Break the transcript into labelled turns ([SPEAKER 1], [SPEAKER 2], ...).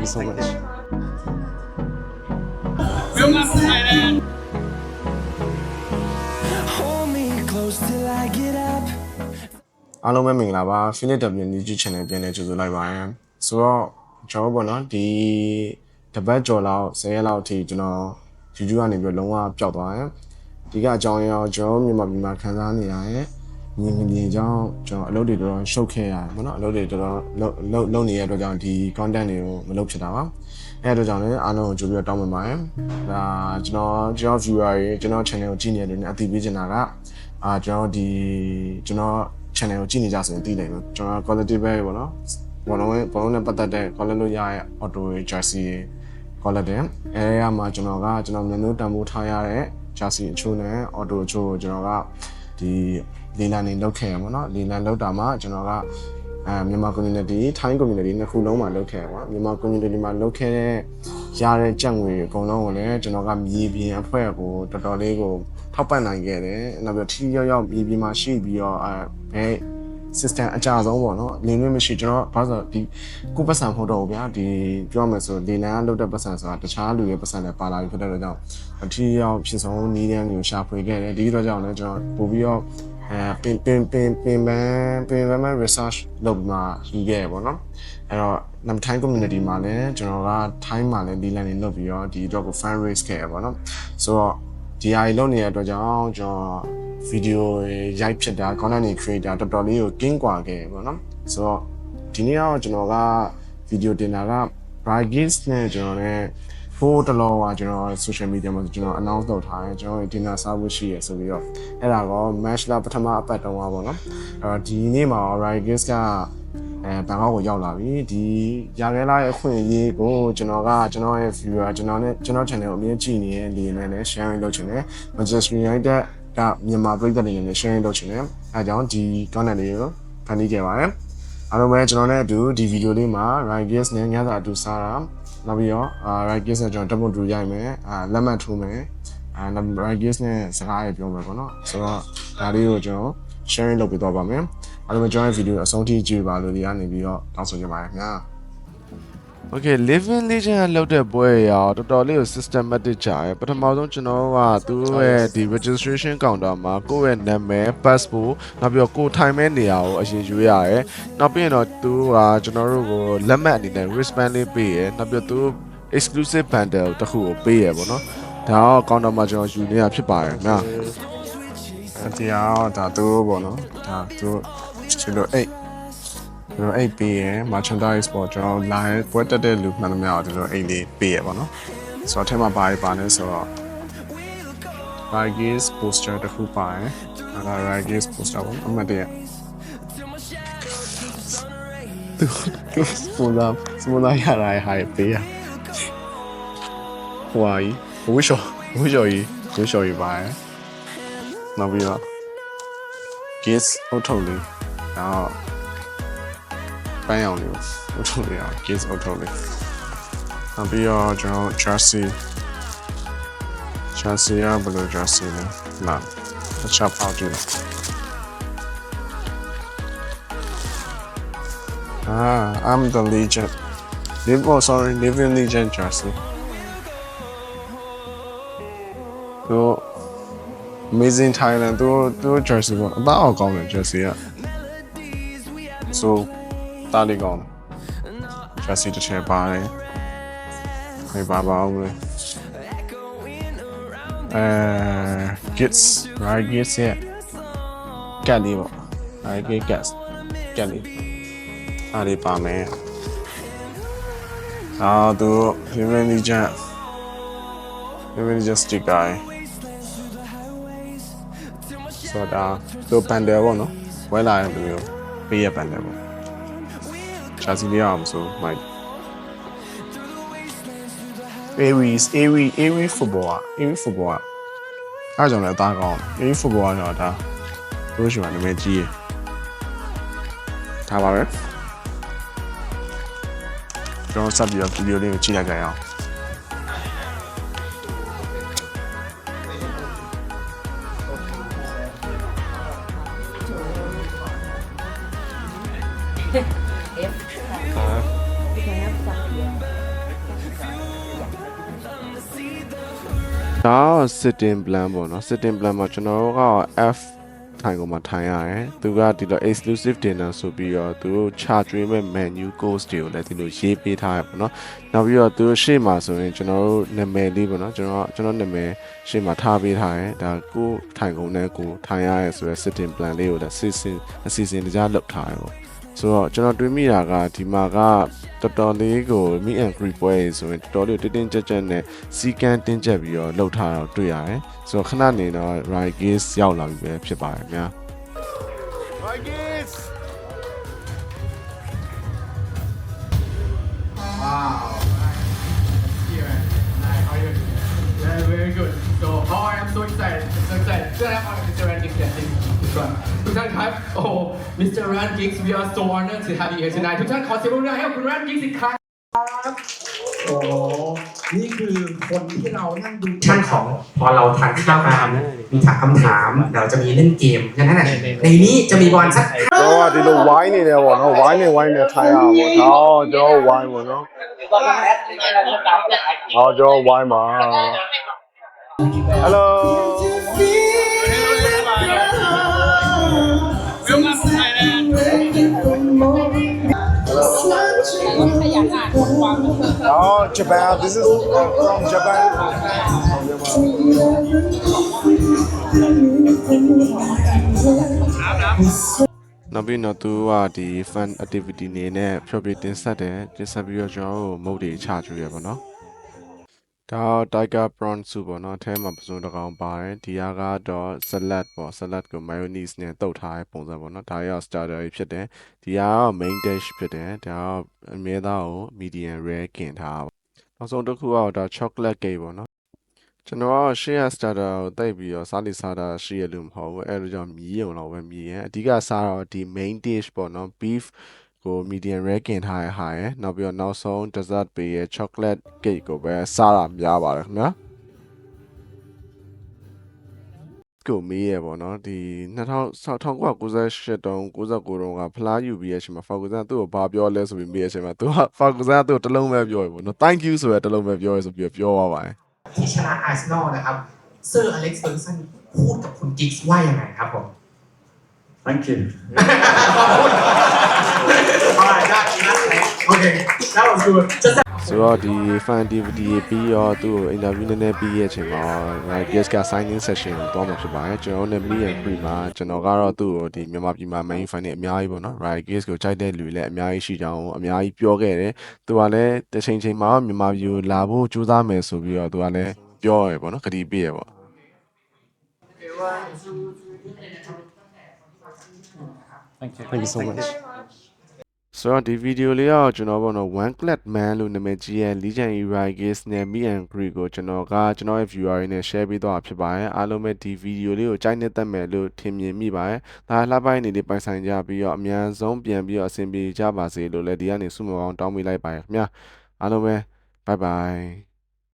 [SPEAKER 1] you so much
[SPEAKER 2] Hold me close till I get up.
[SPEAKER 1] အားလုံးပဲမင်္ဂလာပါ Philip W YouTube Channel ပြန်လည်ကြိုဆိုလိုက်ပါရစေဆိုတော့ကျွန်တော်တို့ပေါ့နော်ဒီတပတ်ကျော်လောက်10ရက်လောက်အထိကျွန်တော် YouTube ကနေပြီးတော့လုံးဝပျောက်သွားတယ်ဒီကအကြောင်းအရာကိုကျွန်တော်မြန်မာပြည်မှာခံစားနေရရဲ့ ညီမညီအကြောင်းကျွန်တော်အလုပ်တွေတော်တော်ရှုပ်ခဲ့ရတယ်ပေါ့နော်အလုပ်တွေတော်တော်လုပ်လုပ်လုပ်နေတဲ့အတွက်ကြောင့်ဒီ content တွေကိုမလုပ်ဖြစ်တာပါအဲ့အတွက်ကြောင့်လည်းအားလုံးကိုကြိုပြီးတော့တောင်းပန်ပါတယ်ဒါကျွန်တော်ကျွန်တော် viewer တွေကျွန်တော် channel ကိုကြည့်နေတယ်နဲ့အသိပေးချင်တာကအာကျွန်တော်ဒီကျွန်တော် channel ကိုကြည့်နေကြဆိုရင်သိနိုင်မယ်ကျွန်တော် quality ပဲပေါ့နော်ဘောလုံးဘောလုံးနဲ့ပတ်သက်တဲ့ quality လို့ရရဲ့ auto jersey တွေ quality အဲရမှာကျွန်တော်ကကျွန်တော်မျိုးမျိုးတန်ဖိုးထားရတဲ့ jersey အချို့နဲ့ auto အချို့ကိုကျွန်တော်က ဒီလီလန်နေလောက်ခဲ့ရပါတော့လီလန်လောက်တာမှာကျွန်တော်ကအဲမြန်မာ community ထိုင်း community နှစ်ခုလုံးမှာလောက်ခဲ့ပါမြန်မာ community မှာလောက်ခဲ့တဲ့ရတဲ့ကြက်ငွေအကုန်လုံးကိုလည်းကျွန်တော်ကမြေပြင်အဖွဲ့ကိုတော်တော်လေးကိုထောက်ပံ့နိုင်ခဲ့တယ်နောက်ပြီးထိရောက်ရောက်မြေပြင်မှာရှိပြီးတော့အဲဘယ် system အကြဆုံးပေါ့နော်လင်းလွင့်မရှိကျွန်တော်ဘာလို့ဒီကိုပတ်စံမဟုတ်တော့ဘူးဗျာဒီပြောမယ်ဆိုလေလန်ကလုတ်တဲ့ပတ်စံဆိုတာတခြားလူရဲ့ပတ်စံနဲ့ပါလာပြီဖြစ်တဲ့အတွက်ကြောင့်အထီးရောက်ဖြစ်ဆုံးနီးတဲ့မျိုးရှာဖွေခဲ့တယ်ဒီတော့ကြောင့်လည်းကျွန်တော်ပို့ပြီးတော့အဲပင်ပင်ပင်ပင်ပန်းပင်ပန်း research လုပ်ပြီးမှယူခဲ့ရပေါ့နော်အဲ့တော့နမ်ထိုင်း community မှာလည်းကျွန်တော်ကထိုင်းမှာလည်းဒီလန်နေလုပ်ပြီးတော့ဒီတော့ကို fan raise ခဲ့ရပေါ့နော်ဆိုတော့ဒီဟာကြီးလုပ်နေတဲ့အတွက်ကြောင့်ကျွန်တော် ဗီဒီယိုရိုက်ဖြစ်တာ content တွေ creator တော်တော်လေးကိုကင်းကွာခဲ့ပေါ့နော်ဆိုတော့ဒီနေ့တော့ကျွန်တော်ကဗီဒီယိုတင်တာက Brightgate နဲ့ကျွန်တော်နဲ့ဖိုးတလောကကျွန်တော် social media မှာကျွန်တော် announce လုပ်ထားတယ်ကျွန်တော် dinner service ရှိရဆိုပြီးတော့အဲ့ဒါကော match လာပထမအပတ်တုန်းကပေါ့နော်အဲ့တော့ဒီနေ့မှာ Brightgate ကအဲဘန်ကောက်ကိုရောက်လာပြီဒီရာခဲလာရဲ့အခွင့်အရေးကိုကျွန်တော်ကကျွန်တော်ရဲ့ viewer ကျွန်တော်နဲ့ကျွန်တော် channel ကိုအမြင်ကြည့်နေတဲ့လူတွေနဲ့လည်း sharing လုပ်ချင်တယ် Manchester United ကမြန်မာပြည်သက်တွေနဲ့ sharing လုပ်ချင်တယ်အဲကြောင့်ဒီ content လေးကိုဖန်တီးခဲ့ပါတယ်အားလုံးပဲကျွန်တော်နဲ့အတူဒီဗီဒီယိုလေးမှာ Righteous နဲ့ညစာအတူစားတာနောက်ပြီးတော့အာ Righteous နဲ့ကျွန်တော် double true ရိုက်မယ်အာလက်မှတ်ထိုးမယ်အာနောက် Righteous နဲ့စကားတွေပြောမယ်ပေါ့နော်ဆိုတော့ဒါလေးကိုကျွန်တော် sharing လုပ်ပေးတော့ပါမယ်အားလုံးပဲကျွန်တော်ရဲ့ဗီဒီယိုအဆုံးထိကြည့်ပါလို့ဒီကနေပြီးတော့တောင်းဆိုချင်ပါတယ်ခင်ဗျာ Okay living legend ကလောက်တဲ့ပွဲရောတော်တော်လေးကို systematic ကြရယ်ပထမဆုံးကျွန်တော်ကသူတို့ရဲ့ဒီ registration counter မှာကိုယ့်ရဲ့နာမည် passport နောက်ပြီးတော့ကိုယ်ထိုင်မဲ့နေရာကိုအရင်ယူရရယ်နောက်ပြီးရင်တော့သူကကျွန်တော်တို့ကိုလက်မှတ်အနေနဲ့ wristband လေးပေးရယ်နောက်ပြီးတော့သူ exclusive bundle တစ်ခုကိုပေးရယ်ပေါ့နော်ဒါတော့ counter မှာကျွန်တော်ယူနေတာဖြစ်ပါတယ်ခင်ဗျာတရားဒါသူပေါ့နော်ဒါသူချစ်လို့အိတ် ကျွန်တော်အိတ်ပေးရယ် merchandise ပေါ့ကျွန်တော် line ပွဲတက်တဲ့လူမှန်သမျှကိုကျွန်တော်အိတ်လေးပေးရယ်ပေါ့နော်ဆိုတော့အထက်မှာဘာတွေပါလဲဆိုတော့ Ragis poster တစ်ခုပါရယ်အဲဒါ Ragis poster ပေါ့အမှတ်တရသူသူစပူလာစပူလာရတာဟာပေးရဟွာကြီးဝှရှောဝှရှောကြီးဝှရှောကြီးပါရယ်နောက်ပြီးတော့ gis ဟုတ်ထုတ်လေးတော့ ပန်းရောင်လေးကိုအုပ်ထုတ်လေးအောင် kids အုပ်ထုတ်လေးနောက်ပြီးတော့ကျွန်တော် jersey jersey ရဘယ်လို jersey လဲလာတစ်ချက်ပေါက်ကြည့်လိုက်အာ I'm the legend live oh sorry living legend jersey သူ amazing thailand သူသူ jersey ပေါ့အသားအောင်ကောင်းတယ် jersey က so တားလေးကောင်းချက်စီတစ်ချက်ပါတယ်ခေပါပါအောင်လေအဲ gets right gets ရဲ့ကတ်လေးပေါ့ right get gas ကတ်လေးအားလေးပါမယ်အာသူ human legend human legend sticker ဆိုတာသူပန်တယ်ပေါ့နော်ဝဲလာတဲ့လူမျိုးပေးရပန်တယ်ပေါ့ ရှာစီလေးအောင်ဆိုမိုက် Aries Aries Aries football อ่ะ Aries football อ่ะအားကြောင့်လည်းအသားကောင်း Aries football ကတော့ဒါတို့ရှိမှနာမည်ကြီးရဒါပါပဲကျွန်တော်ဆက်ပြီးတော့ဗီဒီယိုလေးကိုကြည့်လိုက်ကြရအောင်
[SPEAKER 3] ဒါက sitting plan ပေါ့နော် sitting plan မှာကျွန်တော်တို့က F ထိုင်ကုန်မှာထိုင်ရတယ်သူကဒီလို exclusive dinner ဆိုပြီးတော့သူတို့ charge ရမဲ့ menu course တွေကိုလည်းဒီလိုရေးပေးထားရပေါ့နော်နောက်ပြီးတော့သူတို့ရှေ့မှာဆိုရင်ကျွန်တော်တို့နာမည်လေးပေါ့နော်ကျွန်တော်ကျွန်တော်နာမည်ရှေ့မှာထားပေးထားတယ်ဒါကိုထိုင်ကုန်နဲ့ကိုထိုင်ရရဲဆိုရယ် sitting plan လေးကိုလည်း season အစီအစဉ်တကြားလုပ်ထားတယ်ပေါ့ ဆိုတော့ကျွန်တော်တွေးမိတာကဒီမှာကတော်တော်လေးကို meet and greet ပွဲရေဆိုရင်တော်တော်လေးကိုတင်းတင်းကြပ်ကြပ်နဲ့စီကန်းတင်းကြပ်ပြီးတော့လှုပ်ထားတာကိုတွေ့ရတယ်ဆိုတော့ခဏနေတော့ right gaze ရောက်လာပြီပဲဖြစ်ပါတယ်ခင်ဗျာ
[SPEAKER 4] Yeah, very good. So, oh, I am so excited. So excited. So, I'm Mr. Rand Giggs here. This one. ทุกท่านครับ โอ้ Mr. Run Geeks we are so honored to have you here tonight ทุกท่านขอเสียงปรบมือให้กับคุณ Run Geeks อีกครั้งครับโอ้นี่คือคนที่เรานั่งดู
[SPEAKER 5] ช่านของพอเราทานข้าวมามีถามคำถามเดี๋ยวจะมีเล่นเกมดังนั้นน่ะในนี้จะมีบอลสัก
[SPEAKER 3] เราอะดีเราไว้นี่เนี่ยว่ะเนาไว้นี่ไว้เนี่ยไทยอะเนา
[SPEAKER 1] จ้ไว้ว่ะเนาะเอาเจ้าไว้มา Hello
[SPEAKER 3] Japan. This is from Japan. နောက်ပြီးတော့သူကဒီ fun activity နေနဲ့ဖြောပြတင်ဆက်တယ်တင်ဆက်ပြီးတော့ကျွန်တော်တို့မုတ်တွေချကျွေးရပါတော့ဒါတော့ tiger prawn soup ပေါ့နော်အထဲမှာပစုံတစ်ကောင်ပါတယ်ဒီဟာကတော့ salad ပေါ့ salad ကို mayonnaise နဲ့တုပ်ထားတဲ့ပုံစံပေါ့နော်ဒါရော starter ကြီးဖြစ်တယ်ဒီဟာက main dish ဖြစ်တယ်ဒါကအမြဲတမ်းကို medium rare กินထားပါ နောက်ဆုံးတစ်ခုကတော့ဒါ chocolate cake ပေါ့နော်ကျွန်တော်က share starter ကိုတိတ်ပြီးတော့စားလိစားတာရှိရလို့မဟုတ်ဘူးအဲဒါကြောင့်မြည်ရုံတော့ပဲမြည်ရင်အဓိကစားတော့ဒီ main dish ပေါ့နော် beef ကို medium rare กินထားရဟာရယ်နောက်ပြီးတော့နောက်ဆုံး dessert ပေးရ chocolate cake ကိုပဲစားတာများပါတယ်ခင်ဗျာ ကိုမေးရပေါ့နော်ဒီ2000 1998တုန်း69တုန်းကဖလားယူပြီးရရှင်မှာ Ferguson သူ့ကိုဘာပြောလဲဆိုပြီးမေးရရှင်မှာသူက Ferguson ကသူ့ကိုတစ်လုံးပဲပြောရပေါ့နော် thank you ဆိုရတစ်လုံးပဲပြောရဆိုပြီးပြောသွားပါတယ်
[SPEAKER 5] ที่ชนะอาร์เซนอลนะครับเซอร์อเล็กซ์เฟอร์กูสันพูดกับคุณกิกส์ว่ายังไงครับผม
[SPEAKER 6] Thank you.
[SPEAKER 5] Alright, that, that's okay. That was good. Just
[SPEAKER 3] ဆိုတော့ဒီ fan DVD ပြီးတော့သူ့ကို interview နည်းနည်းပြီးရဲ့အချိန်မှာ right guest က signing session ကိုသွားမှာဖြစ်ပါတယ်ကျွန်တော်တို့နဲ့ meet and greet မှာကျွန်တော်ကတော့သူ့ကိုဒီမြန်မာပြည်မှာ main fan တွေအများကြီးပေါ့နော် right guest ကိုကြိုက်တဲ့လူတွေလည်းအများကြီးရှိကြအောင်အများကြီးပြောခဲ့တယ်သူကလည်းတစ်ချိန်ချိန်မှာမြန်မာပြည်ကိုလာဖို့ကြိုးစားမယ်ဆိုပြီးတော့သူကလည်းပြောရပေါ့နော်ကတိပေးရပေါ့
[SPEAKER 6] Thank you. Thank you so much.
[SPEAKER 3] ဆိုတော့ဒီဗီဒီယိုလေးကတော့ကျွန်တော်ပေါ့နော် one clad man လို့နာမည်ကြီးရဲ့ Legend Rai Gates နဲ့ Me and Greek ကိုကျွန်တော်ကကျွန်တော်ရဲ့ viewer တွေနဲ့ share ပေးသွားတာဖြစ်ပါတယ်အားလုံးပဲဒီဗီဒီယိုလေးကိုကြိုက်နေတတ်မယ်လို့ထင်မြင်မိပါတယ်ဒါလှပပိုင်းနေလေးပိုင်ဆိုင်ကြပြီးတော့အများဆုံးပြန်ပြီးတော့အဆင်ပြေကြပါစေလို့လည်းဒီကနေဆုမွန်အောင်တောင်းပေးလိုက်ပါတယ်ခင်ဗျာအားလုံးပဲ bye bye